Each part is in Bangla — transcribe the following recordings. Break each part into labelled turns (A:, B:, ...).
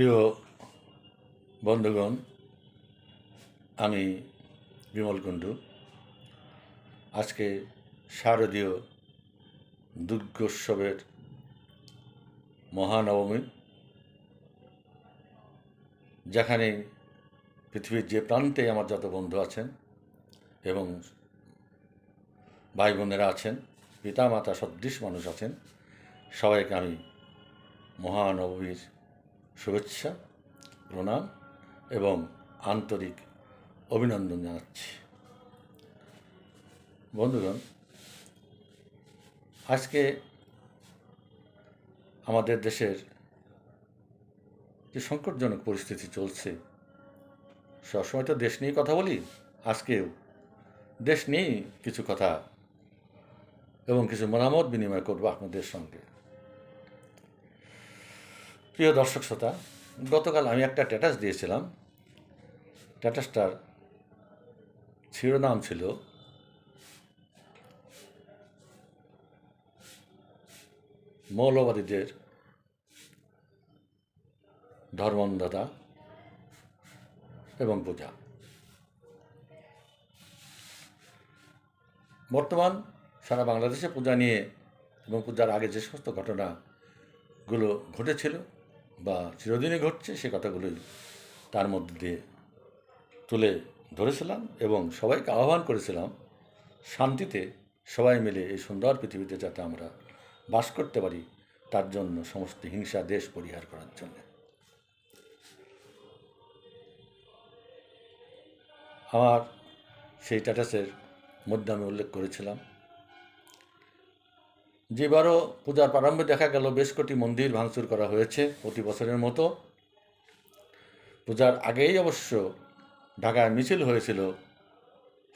A: প্রিয় বন্ধুগণ, আমি বিমল কুণ্ডু। আজকে শারদীয় দুর্গোৎসবের মহানবমী, যেখানে পৃথিবীর যে প্রান্তে আমার যত বন্ধু আছেন এবং ভাই বোনেরা আছেন পিতা মাতা সদৃশ মানুষ আছেন, সবাইকে আমি মহানবমীর শুভেচ্ছা, প্রণাম এবং আন্তরিক অভিনন্দন জানাচ্ছি। বন্ধুগণ, আজকে আমাদের দেশের যে সংকটজনক পরিস্থিতি চলছে, সবসময় তো দেশ নিয়ে কথা বলি, আজকেও দেশ নিয়েই কিছু কথা এবং কিছু মতামত বিনিময় করব আপনাদের সঙ্গে। প্রিয় দর্শক শ্রোতা, গতকাল আমি একটা স্ট্যাটাস দিয়েছিলাম। স্ট্যাটাসটার শিরোনাম ছিল, মৌলবাদীদের ধর্মন্ধতা এবং পূজা। বর্তমান সারা বাংলাদেশে পূজা নিয়ে এবং পূজার আগে যে সমস্ত ঘটনাগুলো ঘটেছিল বা চিরদিনই ঘটছে সে কথাগুলোই তার মধ্যে দিয়ে তুলে ধরেছিলাম এবং সবাইকে আহ্বান করেছিলাম শান্তিতে সবাই মিলে এই সুন্দর পৃথিবীতে যাতে আমরা বাস করতে পারি, তার জন্য সমস্ত হিংসা, দেশ পরিহার করার জন্য। আমার সেই স্ট্যাটাসের মধ্যে আমি উল্লেখ করেছিলাম। যেবারও পূজার প্রারম্ভে দেখা গেল বেশ কটি মন্দির ভাঙচুর করা হয়েছে প্রতি বছরের মতো। পূজার আগেই অবশ্য ঢাকায় মিছিল হয়েছিল।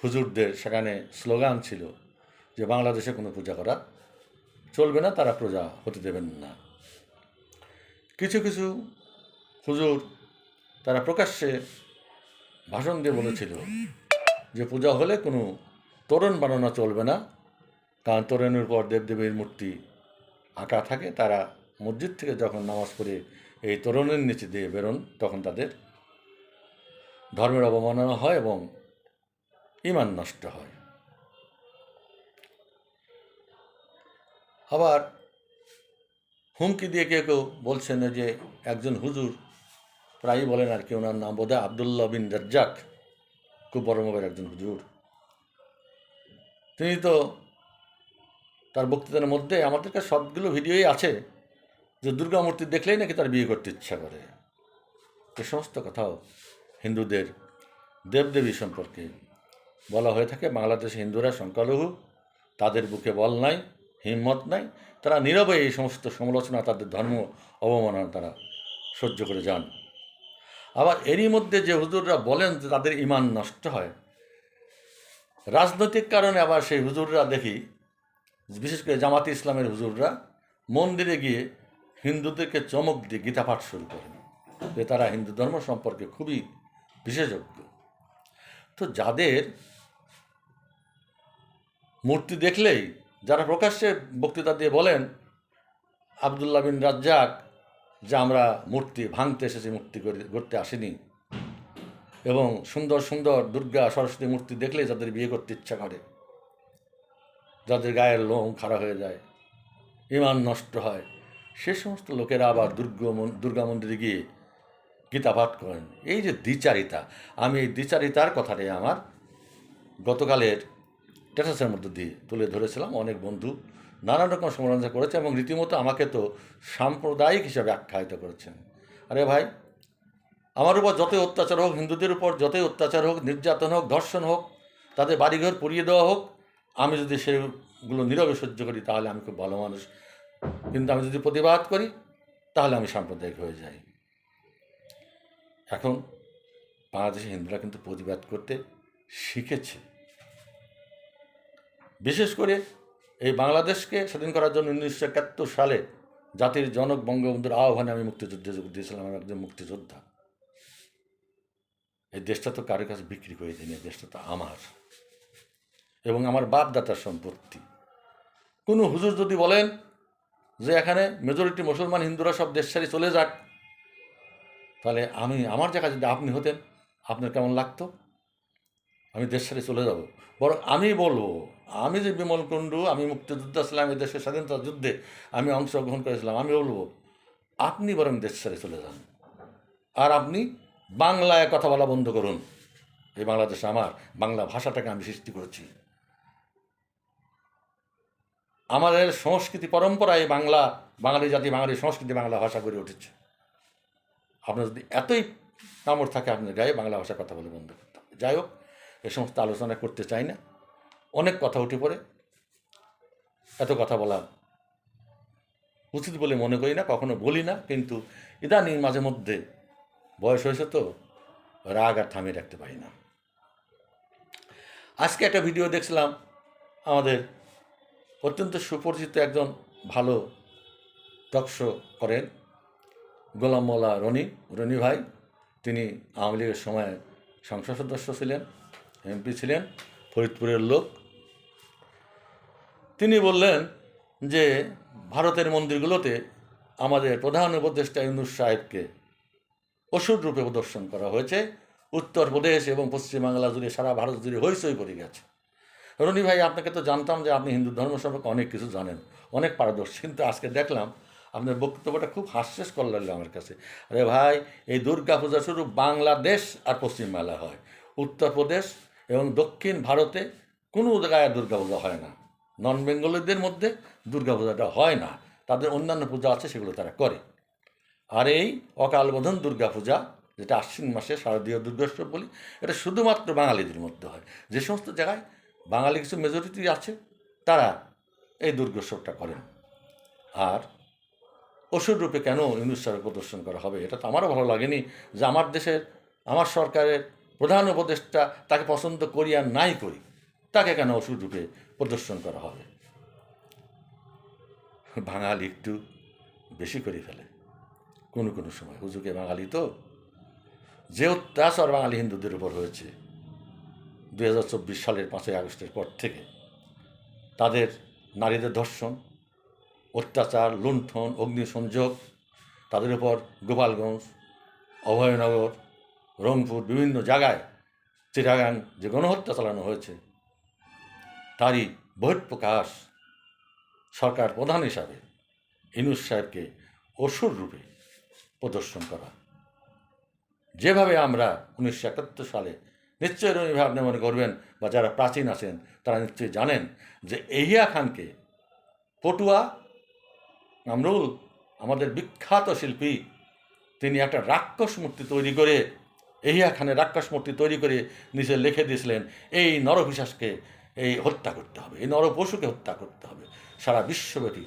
A: হুজুরদের সেখানে স্লোগান ছিল যে, বাংলাদেশে কোনো পূজা করা চলবে না, তারা প্রজা হতে দেবেন না। কিছু কিছু হুজুর তারা প্রকাশ্যে ভাষণ দিয়ে বলেছিল যে, পূজা হলে কোনো তরুণ বানানো চলবে না কারণ তোরণের পর দেবদেবীর মূর্তি আঁকা থাকে, তারা মসজিদ থেকে যখন নামাজ পড়ে এই তোরণের নিচে দিয়ে বেরোন, তখন তাদের ধর্মের অবমাননা হয় এবং ইমান নষ্ট হয়। আবার হুমকি দিয়ে কেউ কেউ বলছেন যে একজন হুজুর প্রায়ই বলেন আর কি, ওনার নাম বোধহয় আবদুল্লাহ বিন রাজ্জাক, খুব বড় একজন হুজুর। তিনি তো তার বক্তৃতার মধ্যে আমাদের কাছে সবগুলো ভিডিওই আছে যে দুর্গা মূর্তি দেখলেই নাকি তার বিয়ে করতে ইচ্ছা করে। এ সমস্ত কথাও হিন্দুদের, দেবদেবী সম্পর্কে বলা হয়ে থাকে। বাংলাদেশে হিন্দুরা সংখ্যালঘু, তাদের বুকে বল নাই, হিম্মত নাই, তারা নীরবে এই সমস্ত সমালোচনা, তাদের ধর্ম অবমাননা তারা সহ্য করে যান। আবার এরই মধ্যে যে হুজুররা বলেন যে তাদের ইমান নষ্ট হয়, রাজনৈতিক কারণে আবার সেই হুজুররা দেখি বিশেষ করে জামাতি ইসলামের হুজুররা মন্দিরে গিয়ে হিন্দুদেরকে চমক দিয়ে গীতা পাঠ শুরু করেন। যে তারা হিন্দু ধর্ম সম্পর্কে খুবই বিশেষজ্ঞ। তো যাদের মূর্তি দেখলেই যারা প্রকাশ্যে বক্তৃতা দিয়ে বলেন, আবদুল্লাহ বিন রাজ্জাক, যে আমরা মূর্তি ভাঙতে এসেছি, মূর্তি করতে আসিনি, এবং সুন্দর সুন্দর দুর্গা সরস্বতী মূর্তি দেখলেই যাদের বিয়ে করতে ইচ্ছা করে যাদের গায়ের লোম খাড়া হয়ে যায় ইমান নষ্ট হয়, সে সমস্ত লোকেরা আবার দুর্গ দুর্গা মন্দিরে গিয়ে গীতা পাঠ করেন। এই যে দ্বিচারিতা, আমি এই দ্বিচারিতার কথাটাই আমার গতকালের স্ট্যাটাসের মধ্যে দিয়ে তুলে ধরেছিলাম। অনেক বন্ধু নানা রকম সমালোচনা করেছে এবং রীতিমতো আমাকে তো সাম্প্রদায়িক হিসাবে আখ্যায়িত করেছেন। আরে ভাই, আমার উপর যতই অত্যাচার হোক, হিন্দুদের উপর যতই অত্যাচার হোক, নির্যাতন হোক, ধর্ষণ হোক, তাদের বাড়িঘর পুড়িয়ে দেওয়া হোক আমি যদি সেগুলো নীরবে সহ্য করি, তাহলে আমি খুব ভালো মানুষ। কিন্তু আমি যদি প্রতিবাদ করি, তাহলে আমি সাম্প্রদায়িক হয়ে যাই। এখন বাংলাদেশে হিন্দুরা কিন্তু প্রতিবাদ করতে শিখেছে। বিশেষ করে এই বাংলাদেশকে স্বাধীন করার জন্য উনিশশো একাত্তর সালে জাতির জনক বঙ্গবন্ধুর আহ্বানে আমি মুক্তিযুদ্ধে যোগ দিয়েছিলাম, আমি একজন মুক্তিযোদ্ধা। এই দেশটা তো কারোর কাছে বিক্রি করে দিইনি এই দেশটা তো আমার। এবং আমার বাপ দাতার সম্পত্তি। কোনো হুজুর যদি বলেন যে এখানে মেজরিটি মুসলমান হিন্দুরা সব দেশ ছাড়ি চলে যাক, তাহলে আমি, আমার জায়গায় যদি আপনি হতেন, আপনার কেমন লাগতো? আমি দেশ ছেড়ে চলে যাব। বরং আমি বলব, আমি যে বিমল কুণ্ডু, আমি মুক্তিযুদ্ধ ছিলাম এই দেশের স্বাধীনতা যুদ্ধে, আমি অংশগ্রহণ করেছিলাম, আমি বলব, আপনি বরং দেশ ছেড়ে চলে যান। আর আপনি বাংলায় কথা বলা বন্ধ করুন। এই বাংলাদেশে আমার, বাংলা ভাষাটাকে আমি সৃষ্টি করেছি। আমাদের সংস্কৃতি পরম্পরায় বাংলা, বাঙালি জাতি, বাঙালি সংস্কৃতি বাংলা ভাষা গড়ে উঠেছে। আপনার যদি এতই কামড় থাকে আপনার গায়ে বাংলা ভাষায় কথা বলে বন্ধ করতে হবে। যাই হোক, এ সমস্ত আলোচনা করতে চাই না। অনেক কথা উঠে পড়ে। এত কথা বলা উচিত বলে মনে করি না, কখনো বলি না, কিন্তু ইদানিং মাঝে মধ্যে বয়স হয়েছে তো, রাগ আর থামিয়ে রাখতে পারি না। আজকে একটা ভিডিও দেখছিলাম আমাদের অত্যন্ত সুপরিচিত একজন ভালো টকশো করেন, গোলাম মোল্লা রনি রনি ভাই। তিনি আওয়ামী লীগের সময় সংসদ সদস্য ছিলেন, এমপি ছিলেন, ফরিদপুরের লোক। তিনি বললেন যে, ভারতের মন্দিরগুলোতে আমাদের প্রধান উপদেষ্টা ইউনুস সাহেবকে ওষুধ রূপে প্রদর্শন করা হয়েছে। উত্তরপ্রদেশ এবং পশ্চিমবাংলা জুড়ে সারা ভারত জুড়ে হইচই পড়ে গেছে। রনি ভাই, আপনাকে তো জানতাম যে আপনি হিন্দু ধর্ম সম্পর্কে অনেক কিছু জানেন, অনেক পারদর্শী। কিন্তু আজকে দেখলাম আপনার বক্তব্যটা খুব হাস্যস্কর লাগল আমার কাছে। আরে ভাই, এই দুর্গা পূজা শুধু বাংলাদেশ আর পশ্চিমবাংলা হয়। উত্তরপ্রদেশ এবং দক্ষিণ ভারতে কোনো জায়গায় দুর্গা পূজা হয় না। নন বেঙ্গলিদের মধ্যে দুর্গা পূজাটা হয় না। তাদের অন্যান্য পূজা আছে, সেগুলো তারা করে। আর এই অকাল বোধন দুর্গা পূজা যেটা আশ্বিন মাসে শারদীয় দুর্গোৎসব বলি, এটা শুধুমাত্র বাঙালিদের মধ্যে হয়। যে সমস্ত জায়গায় বাঙালি কিছু মেজরিটি আছে, তারা এই দুর্গোৎসবটা করেন। আর ওষুধ রূপে কেন ইউনুস প্রদর্শন করা হবে, এটা তো আমারও ভালো লাগেনি যে আমার দেশের, আমার সরকারের প্রধান উপদেষ্টা তাকে পছন্দ করি আর নাই করি, তাকে কেন ওষুধ রূপে প্রদর্শন করা হবে? বাঙালি একটু বেশি করে ফেলে। কোনো কোনো সময়। হুজুকে বাঙালি তো যে অত্যাচার বাঙালি হিন্দুদের উপর হয়েছে। দুই হাজার চব্বিশ সালের পাঁচই আগস্টের পর থেকে তাদের নারীদের ধর্ষণ, অত্যাচার, লুণ্ঠন, অগ্নিসংযোগ, তাদের উপর গোপালগঞ্জ, অভয়নগর, রংপুর বিভিন্ন জায়গায় চিরাগাং যে গণহত্যা চালানো হয়েছে, তারই বহিঃপ্রকাশ সরকার প্রধান হিসাবে ইনুস সাহেবকে অসুর রূপে প্রদর্শন করা। যেভাবে আমরা উনিশশো একাত্তর সালে নিশ্চয়ই রনিভাবে আপনি মনে করবেন বা যারা প্রাচীন আছেন, তারা নিশ্চয়ই জানেন যে এহিয়া খানকে পটুয়া কামরুল আমাদের বিখ্যাত শিল্পী, তিনি একটা রাক্ষস মূর্তি তৈরি করে, এহিয়া খানের রাক্ষস মূর্তি তৈরি করে নিচে লিখে দিয়েছিলেন, এই নরভিশ্বাসকে এই হত্যা করতে হবে, এই নরপশুকে হত্যা করতে হবে। সারা বিশ্বব্যাপী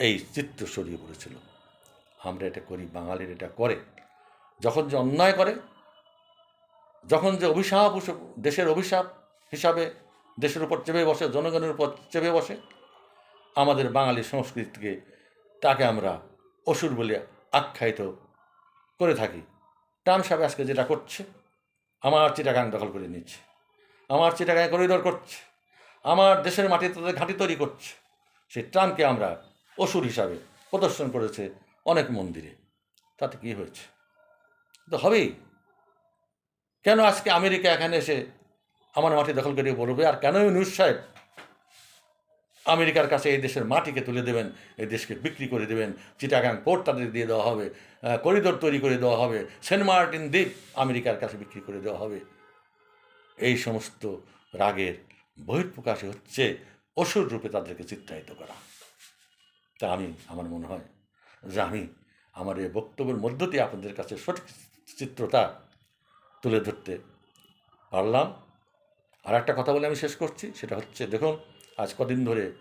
A: এই চিত্র ছড়িয়ে পড়েছিল। আমরা এটা করি, বাঙালির এটা করে। যখন যে অন্যায় করে যখন যে অভিশাপ দেশের অভিশাপ হিসাবে দেশের উপর চেপে বসে, জনগণের উপর চেপে বসে, আমাদের বাঙালি সংস্কৃতিকে তাকে আমরা অসুর বলে আখ্যায়িত করে থাকি। ট্রাম্প সাহেব আজকে যেটা করছে, আমার চিটাগাং দখল করে নিচ্ছে, আমার চিটাগাং করিডোর করছে, আমার দেশের মাটিতে তাদের ঘাঁটি তৈরি করছে সেই ট্রাম্পকে আমরা অসুর হিসাবে প্রদর্শন করেছে অনেক মন্দিরে। তাতে কি হয়েছে? তো হবেই। কেন আজকে আমেরিকা এখানে এসে আমার মাটি দখল করে বলবে? আর কেন নিউজ সাহেব আমেরিকার কাছে এই দেশের মাটিকে তুলে দেবেন, এই দেশকে বিক্রি করে দেবেন, চিটাগাং পোর্ট তাদের দিয়ে দেওয়া হবে করিডোর তৈরি করে দেওয়া হবে, সেন্ট মার্টিন দ্বীপ আমেরিকার কাছে বিক্রি করে দেওয়া হবে। এই সমস্ত রাগের বহিঃপ্রকাশে হচ্ছে অসুর রূপে তাদেরকে চিত্রায়িত করা। তা আমি, আমার মনে হয় যে আমি, আমার এই বক্তব্যের মধ্য দিয়ে আপনাদের কাছে সঠিক চিত্রতা তুলে ধরতে পারলাম। আর একটা কথা বলে আমি শেষ করছি, সেটা হচ্ছে, দেখুন, আজ কদিন ধরে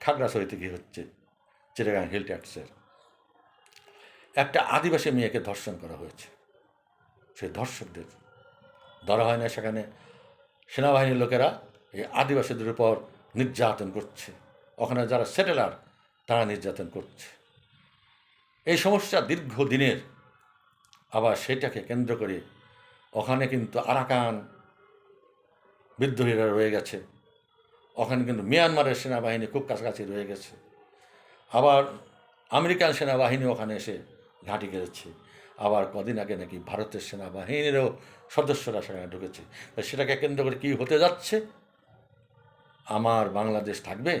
A: খাগড়াছড়িতে কি হচ্ছে চিটাগাং হিল ট্যাক্সের একটা আদিবাসী মেয়েকে ধর্ষণ করা হয়েছে। সেই ধর্ষকদের ধরা হয় না, সেখানে সেনাবাহিনীর লোকেরা এই আদিবাসীদের উপর নির্যাতন করছে। ওখানে যারা সেটেলার, তারা নির্যাতন করছে। এই সমস্যা দীর্ঘদিনের, আবার সেটাকে কেন্দ্র করে ওখানে কিন্তু আরাকান বিদ্রোহীরা রয়ে গেছে। ওখানে কিন্তু মিয়ানমারের সেনাবাহিনী খুব কাছাকাছি রয়ে গেছে। আবার আমেরিকান সেনাবাহিনী ওখানে এসে ঘাঁটি গেড়েছে আবার কদিন আগে নাকি ভারতের সেনাবাহিনীরও সদস্যরা সেখানে ঢুকেছে। সেটাকে কেন্দ্র করে কী হতে যাচ্ছে? আমার বাংলাদেশ থাকবে?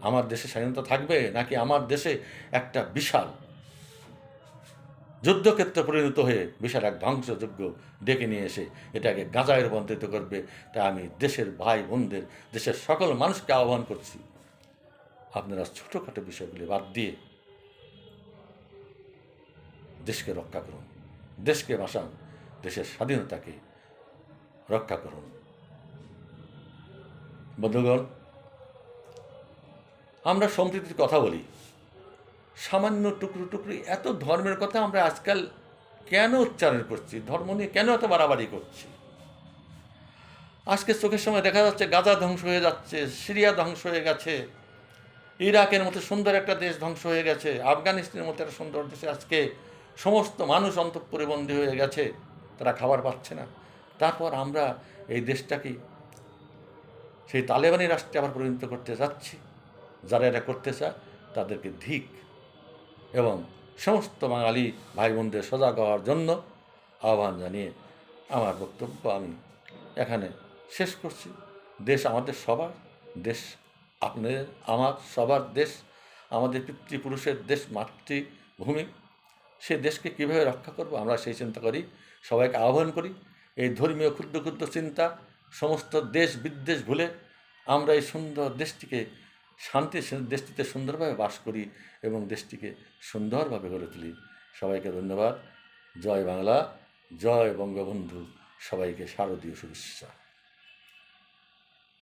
A: আমার দেশে স্বাধীনতা থাকবে? নাকি আমার দেশে একটা বিশাল যুদ্ধক্ষেত্রে পরিণত হয়ে বিশাল এক ধ্বংসযোগ্য ডেকে নিয়ে এসে এটাকে গাঁজায় রূপান্তরিত করবে, তা আমি দেশের ভাই বোনদের, দেশের সকল মানুষকে আহ্বান করছি। আপনারা ছোটোখাটো বিষয়গুলি বাদ দিয়ে দেশকে রক্ষা করুন, দেশকে বাঁচান, দেশের স্বাধীনতাকে রক্ষা করুন। বন্ধুগণ, আমরা সম্প্রীতির কথা বলি। সামান্য টুকরো টুকরো, এত ধর্মের কথা আমরা আজকাল কেন উচ্চারণ করছি? ধর্ম নিয়ে কেন এত বাড়াবাড়ি করছি? আজকে চোখের সময় দেখা যাচ্ছে গাজা ধ্বংস হয়ে যাচ্ছে, সিরিয়া ধ্বংস হয়ে গেছে, ইরাকের মতো সুন্দর একটা দেশ ধ্বংস হয়ে গেছে, আফগানিস্তানের মতো একটা সুন্দর দেশে আজকে সমস্ত মানুষ অন্তঃপরিবন্দী হয়ে গেছে, তারা খাবার পাচ্ছে না। তারপর আমরা এই দেশটাকে, সেই তালেবানি রাষ্ট্রে আবার পরিণত করতে যাচ্ছি। যারা এটা করতে চায়, তাদেরকে ধিক। এবং সমস্ত বাঙালি ভাই বোনদের সজাগ হওয়ার জন্য আহ্বান জানিয়ে আমার বক্তব্য আমি এখানে শেষ করছি। দেশ আমাদের সবার দেশ আপনাদের আমার সবার দেশ, আমাদের পিতৃপুরুষের দেশ, মাতৃভূমি। সে দেশকে কীভাবে রক্ষা করব আমরা সেই চিন্তা করি, সবাইকে আহ্বান করি। এই ধর্মীয় ক্ষুদ্র ক্ষুদ্র চিন্তা, সমস্ত দেশ বিদ্বেষ ভুলে আমরা এই সুন্দর দেশটিকে শান্তি দেশটিতে সুন্দরভাবে বাস করি এবং দেশটিকে সুন্দরভাবে গড়ে তুলি। সবাইকে ধন্যবাদ। জয় বাংলা, জয় বঙ্গবন্ধু। সবাইকে শারদীয় শুভেচ্ছা।